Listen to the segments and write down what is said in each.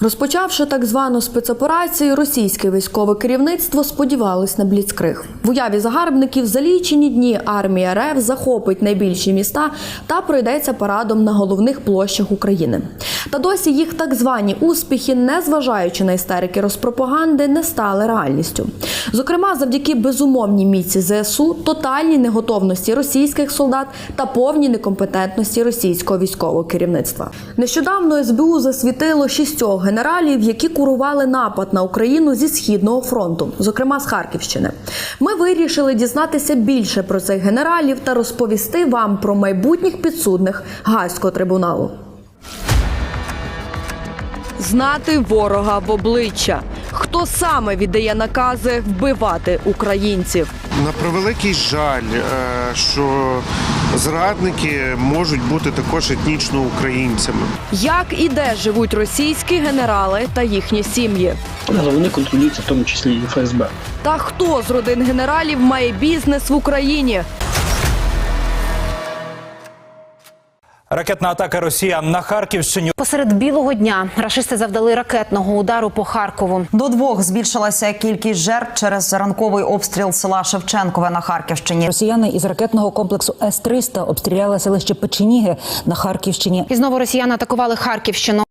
Розпочавши так звану спецоперацію, російське військове керівництво сподівалось на бліцкриг. В уяві загарбників за лічені дні армія РФ захопить найбільші міста та пройдеться парадом на головних площах України. Та досі їх так звані успіхи, незважаючи на істерики розпропаганди, не стали реальністю. Зокрема, завдяки безумовній міці ЗСУ, тотальній неготовності російських солдат та повній некомпетентності російського військового керівництва. Нещодавно СБУ засвітило шістьох генералів, які курували напад на Україну зі східного фронту, зокрема з Харківщини. Ми вирішили дізнатися більше про цих генералів та розповісти вам про майбутніх підсудних Гаазького трибуналу. Знати ворога в обличчя. Хто саме віддає накази вбивати українців? На превеликий жаль, е, що зрадники можуть бути також етнічно українцями. Як і де живуть російські генерали та їхні сім'ї? Але вони контролюються в тому числі і ФСБ. Та хто з родин генералів має бізнес в Україні? Ракетна атака Росіян на Харківщині. Посеред білого дня рашисти завдали ракетного удару по Харкову. До двох збільшилася кількість жертв через ранковий обстріл села Шевченкове на Харківщині. Росіяни із ракетного комплексу С-300 обстріляли селище Печеніги на Харківщині. І знову росіяни атакували Харківщину.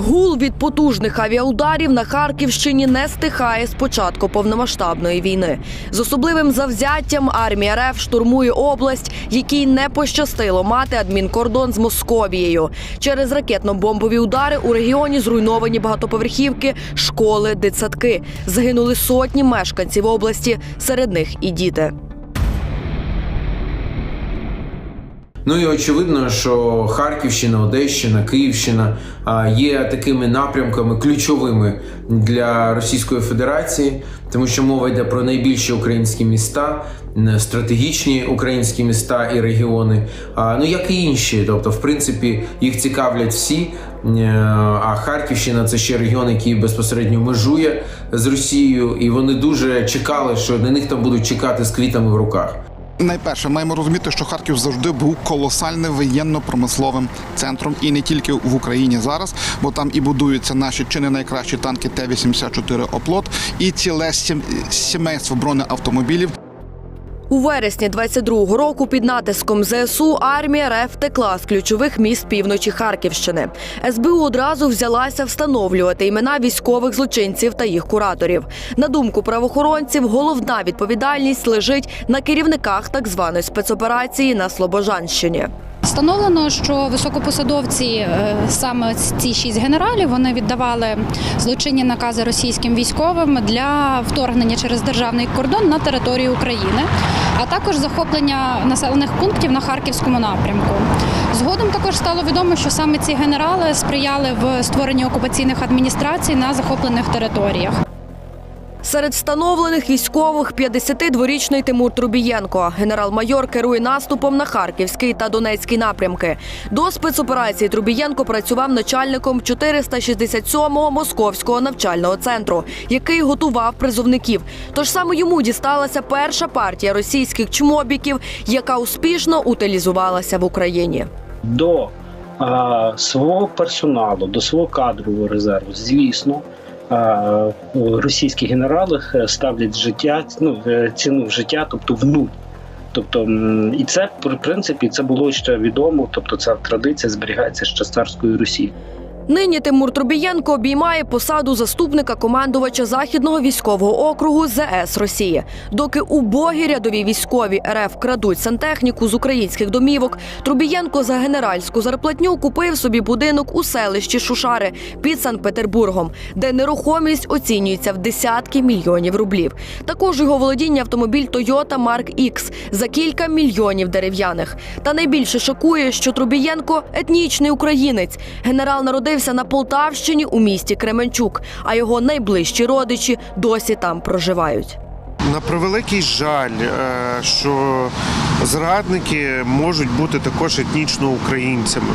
Гул від потужних авіаударів на Харківщині не стихає з початку повномасштабної війни. З особливим завзяттям армія РФ штурмує область, якій не пощастило мати адмінкордон з Московією. Через ракетно-бомбові удари у регіоні зруйновані багатоповерхівки, школи, дитсадки. Загинули сотні мешканців області, серед них і діти. Ну і очевидно, що Харківщина, Одещина, Київщина є такими напрямками ключовими для Російської Федерації, тому що мова йде про найбільші українські міста, стратегічні українські міста і регіони. Ну як і інші, тобто, в принципі, їх цікавлять всі. А Харківщина це ще регіон, який безпосередньо межує з Росією, і вони дуже чекали, що на них там будуть чекати з квітами в руках. Найперше маємо розуміти, що Харків завжди був колосальним воєнно-промисловим центром, і не тільки в Україні зараз, бо там і будуються наші чи не найкращі танки Т-84 оплот, і ціле сім- сімейство бронеавтомобілів. У вересні 22-го року під натиском ЗСУ армія РФ текла з ключових міст півночі Харківщини. СБУ одразу взялася встановлювати імена військових злочинців та їх кураторів. На думку правоохоронців, головна відповідальність лежить на керівниках так званої спецоперації на Слобожанщині. Встановлено, що високопосадовці, е, саме ці шість генералів, вони віддавали злочинні накази російським військовим для вторгнення через державний кордон на територію України, а також захоплення населених пунктів на харківському напрямку. Згодом також стало відомо, що саме ці генерали сприяли в створенні окупаційних адміністрацій на захоплених територіях. Серед встановлених військових 52-річний Тимур Трубієнко. Генерал-майор керує наступом на Харківський та Донецький напрямки. До спецоперації Трубієнко працював начальником 467-го московського навчального центру, який готував призовників. Тож саме йому дісталася перша партія російських чмобіків, яка успішно утилізувалася в Україні. До свого персоналу, до свого кадрового резерву, звісно. Російські генерали е, ставлять життя, ну, е, ціну в життя, тобто в нуль. Тобто, і це в принципі це було ще відомо. Тобто, ця традиція зберігається ще з царської Росії. Нині Тимур Трубієнко обіймає посаду заступника командувача західного військового округу ЗС Росії. Доки убогі рядові військові РФ крадуть сантехніку з українських домівок, Трубієнко за генеральську зарплатню купив собі будинок у селищі Шушари під Санкт-Петербургом, де нерухомість оцінюється в десятки мільйонів рублів. Також його володіння автомобіль Toyota Mark X за кілька мільйонів дерев'яних. Та найбільше шокує, що Трубієнко етнічний українець. Генерал народився на Полтавщині у місті Кременчук, а його найближчі родичі досі там проживають. На превеликий жаль, е, що зрадники можуть бути також етнічно українцями.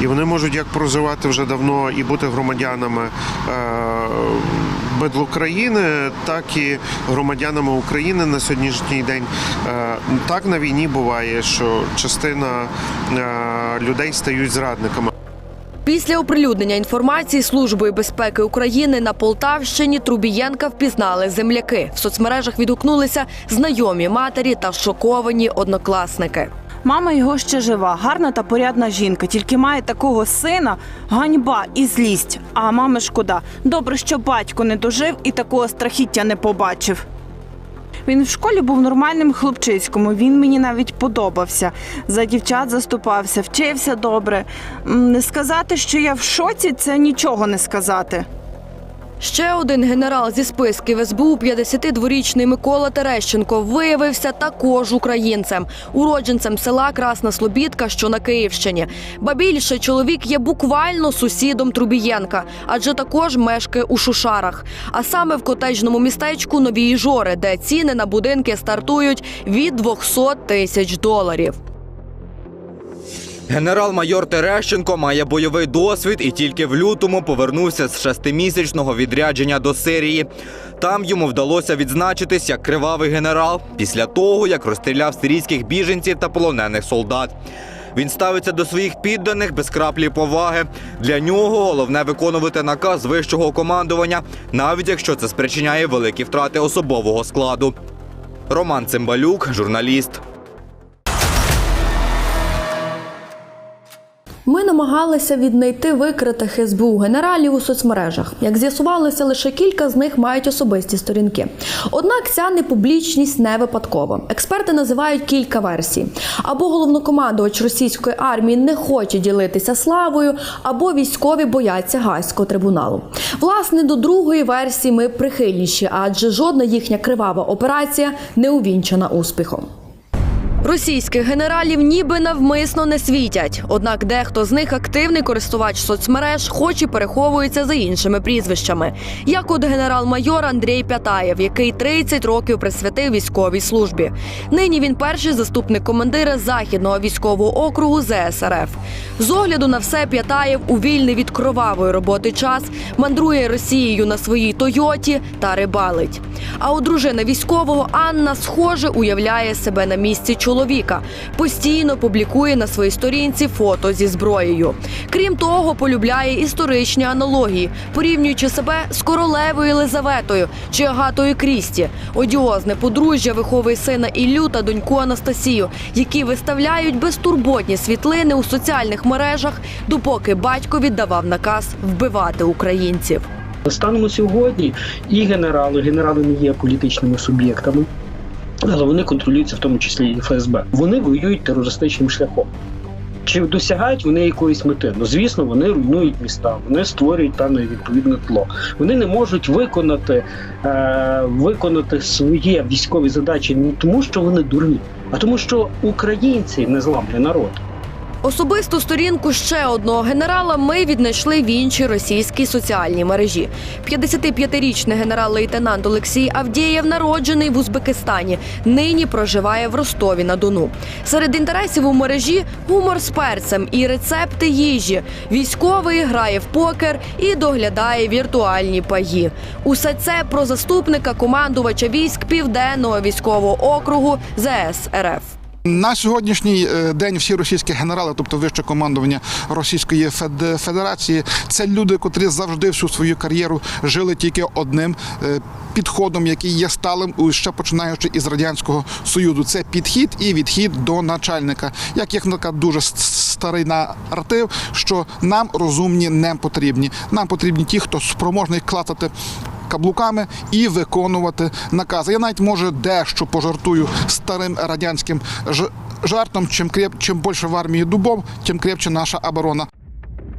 І вони можуть як проживати вже давно і бути громадянами е, Бедлокраїни, так і громадянами України на сьогоднішній день. Е, Так на війні буває, що частина е, людей стають зрадниками. Після оприлюднення інформації Службою безпеки України на Полтавщині Трубієнка впізнали земляки. В соцмережах відгукнулися знайомі матері та шоковані однокласники. Мама його ще жива, гарна та порядна жінка. Тільки має такого сина, ганьба і злість. А мами шкода. Добре, що батько не дожив і такого страхіття не побачив. Він в школі був нормальним хлопчиськом. Він мені навіть подобався. За дівчат заступався, вчився добре. Не сказати, що я в шоці, це нічого не сказати. Ще один генерал зі списків СБУ, 52-річний Микола Терещенко, виявився також українцем, уродженцем села Красна Слобідка, що на Київщині. Ба більше чоловік є буквально сусідом Трубієнка, адже також мешкає у Шушарах. А саме в котеджному містечку Нові Іжори, де ціни на будинки стартують від 200 тисяч доларів. Генерал-майор Терещенко має бойовий досвід і тільки в лютому повернувся з шестимісячного відрядження до Сирії. Там йому вдалося відзначитись як кривавий генерал після того, як розстріляв сирійських біженців та полонених солдат. Він ставиться до своїх підданих без краплі поваги. Для нього головне виконувати наказ вищого командування, навіть якщо це спричиняє великі втрати особового складу. Роман Цимбалюк, журналіст. Ми намагалися віднайти викритих СБУ генералів у соцмережах. Як з'ясувалося, лише кілька з них мають особисті сторінки. Однак ця непублічність не випадкова. Експерти називають кілька версій: або головнокомандувач російської армії не хоче ділитися славою, або військові бояться гаазького трибуналу. Власне, до другої версії ми прихильніші, адже жодна їхня кривава операція не увінчана успіхом. Російських генералів ніби навмисно не світять. Однак дехто з них активний користувач соцмереж, хоч і переховується за іншими прізвищами. Як от генерал-майор Андрій Пятаєв, який 30 років присвятив військовій службі. Нині він перший заступник командира західного військового округу ЗСРФ. З огляду на все П'ятаєв у вільний від кровавої роботи час мандрує Росією на своїй Тойоті та рибалить. А от дружина військового Анна схоже уявляє себе на місці чоловіка. Постійно публікує на своїй сторінці фото зі зброєю. Крім того, полюбляє історичні аналогії, порівнюючи себе з королевою Єлизаветою чи Агатою Крісті. Одіозне подружжя виховує сина Іллю та доньку Анастасію, які виставляють безтурботні світлини у соціальних мережах, допоки батько віддавав наказ вбивати українців. Станом на сьогодні і генерали, генерали не є політичними суб'єктами, але вони контролюються в тому числі і ФСБ. Вони воюють терористичним шляхом. Чи досягають вони якоїсь мети? Ну звісно, вони руйнують міста, вони створюють певне відповідне тло. Вони не можуть виконати, е, виконати свої військові задачі не тому, що вони дурні, а тому, що українці незламний народ. Особисту сторінку ще одного генерала ми віднайшли в іншій російській соціальній мережі. 55-річний генерал-лейтенант Олексій Авдєєв, народжений в Узбекистані, нині проживає в Ростові на Дону. Серед інтересів у мережі гумор з перцем і рецепти їжі. Військовий грає в покер і доглядає віртуальні паї. Усе це про заступника командувача військ Південного військового округу ЗС РФ. На сьогоднішній е, день всі російські генерали, тобто вище командування Російської Федерації, це люди, котрі завжди всю свою кар'єру жили тільки одним е, підходом, який є сталим ще починаючи із радянського союзу. Це підхід і відхід до начальника. Як є така дуже старий наратив, що нам розумні не потрібні. Нам потрібні ті, хто спроможний клацати каблуками і виконувати накази. Я навіть може дещо пожартую старим радянським жартом. Чим креп, чим більше в армії дубов, тим крепче наша оборона.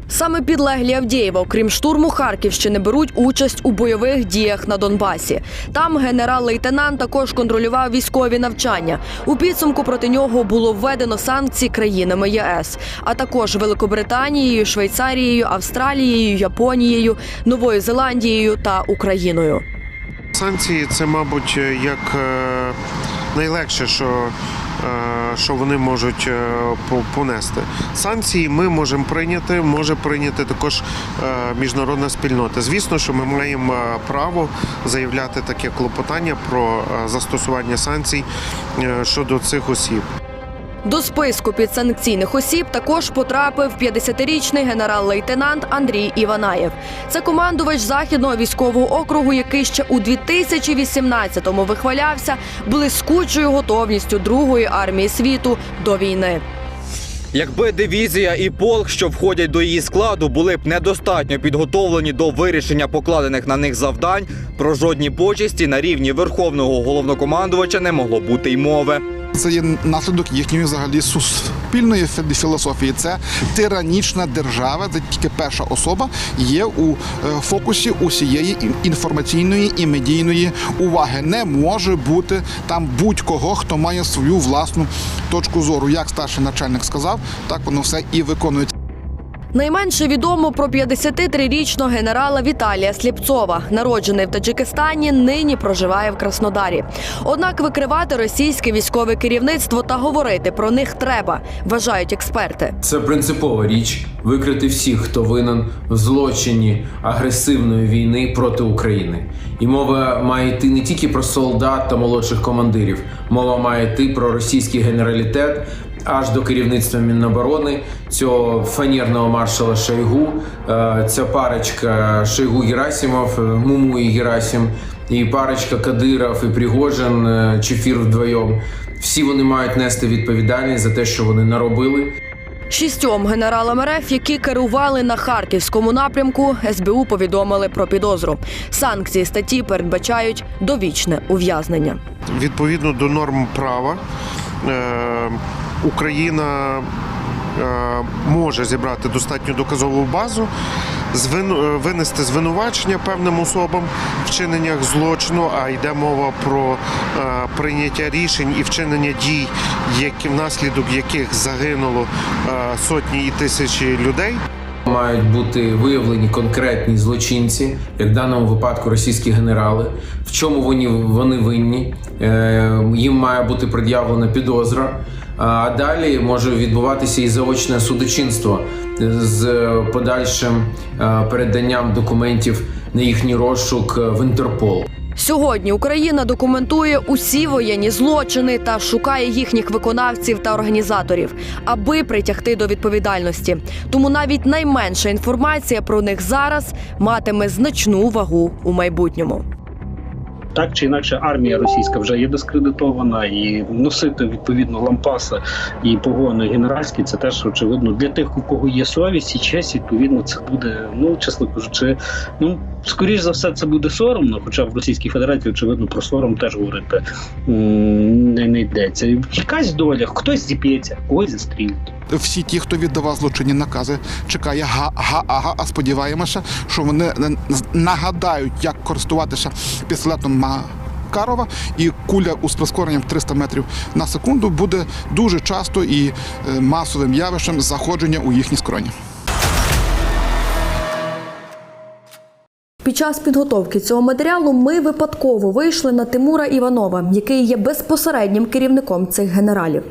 Саме підлеглі Авдієва, окрім штурму Харківщини, беруть участь у бойових діях на Донбасі. Там генерал-лейтенант також контролював військові навчання. У підсумку проти нього було введено санкції країнами ЄС, а також Великобританією, Швейцарією, Австралією, Японією, Новою Зеландією та Україною. Санкції це, мабуть, як е, найлегше, що, е, що вони можуть е, понести. Санкції ми можемо прийняти, може прийняти також е, міжнародна спільнота. Звісно, що ми маємо е, право заявляти таке клопотання про застосування санкцій щодо цих осіб. До списку підсанкційних осіб також потрапив 50-річний генерал-лейтенант Андрій Іванаєв. Це командувач західного військового округу, який ще у 2018-му вихвалявся блискучою готовністю другої армії світу до війни. Якби дивізія і полк, що входять до її складу, були б недостатньо підготовлені до вирішення покладених на них завдань, про жодні почесті на рівні верховного головнокомандувача не могло бути й мови. Це є наслідок їхньої взагалі суспільної фі- філософії. Це тиранічна держава, де тільки перша особа є у е, фокусі усієї інформаційної і медійної уваги. Не може бути там будь-кого, хто має свою власну точку зору. Як старший начальник сказав, так воно все і виконується. Найменше відомо про 53-річного генерала Віталія Сліпцова, народжений в Таджикистані, нині проживає в Краснодарі. Однак викривати російське військове керівництво та говорити про них треба, вважають експерти. Це принципова річ викрити всіх, хто винен в злочині агресивної війни проти України. І мова має йти не тільки про солдат та молодших командирів, мова має йти про російський генералітет. Аж до керівництва Міноборони цього фанерного маршала Шойгу, е, ця парочка Шойгу Герасимов, е, Муму і Герасим, і парочка Кадиров і Пригожин, е, Чефір вдвоєм. Всі вони мають нести відповідальність за те, що вони наробили. Шістьом генералам РФ, які керували на харківському напрямку, СБУ повідомили про підозру. Санкції статті передбачають довічне ув'язнення. Відповідно до норм права, Україна е, може зібрати достатню доказову базу, е, винести звинувачення певним особам в вчиненнях злочину, а йде мова про е, прийняття рішень і вчинення дій, які, внаслідок яких загинуло сотні і тисячі людей. Мають бути виявлені конкретні злочинці, як в даному випадку російські генерали. В чому вони, вони винні? Е, їм має бути пред'явлена підозра. А далі може відбуватися і заочне судочинство з подальшим е, переданням документів на їхній розшук в Інтерпол. Сьогодні Україна документує усі воєнні злочини та шукає їхніх виконавців та організаторів, аби притягти до відповідальності. Тому навіть найменша інформація про них зараз матиме значну вагу у майбутньому. Так чи інакше, армія російська вже є дискредитована, і носити відповідно лампаса і погони генеральські це теж очевидно для тих, у кого є совість і честь, відповідно, це буде, ну чесно кажучи, ну скоріш за все, це буде соромно. Хоча в Російській Федерації, очевидно, про сором теж говорити не, не йдеться. Якась доля, хтось зіп'ється, когось застрілять. Всі ті, хто віддавав злочинні накази, чекає га-га-ага, а сподіваємося, що вони е, нагадають, як користуватися пістолетом Макарова, і куля у прискоренням 300 метрів на секунду буде дуже часто і е, масовим явищем заходження у їхні скроні. Під час підготовки цього матеріалу ми випадково вийшли на Тимура Іванова, який є безпосереднім керівником цих генералів.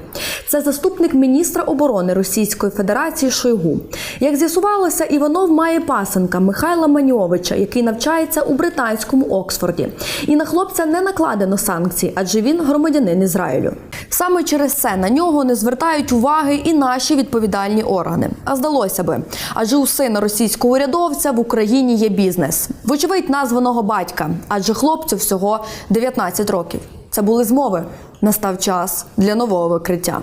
Це заступник міністра оборони Російської Федерації Шойгу. Як з'ясувалося, Іванов має пасенка Михайла Маньовича, який навчається у британському Оксфорді. І на хлопця не накладено санкцій, адже він громадянин Ізраїлю. Саме через це на нього не звертають уваги і наші відповідальні органи. А здалося би, адже у сина російського урядовця в Україні є бізнес. Вочевидь, названого батька, адже хлопцю всього 19 років. Це були змови. Настав час для нового викриття.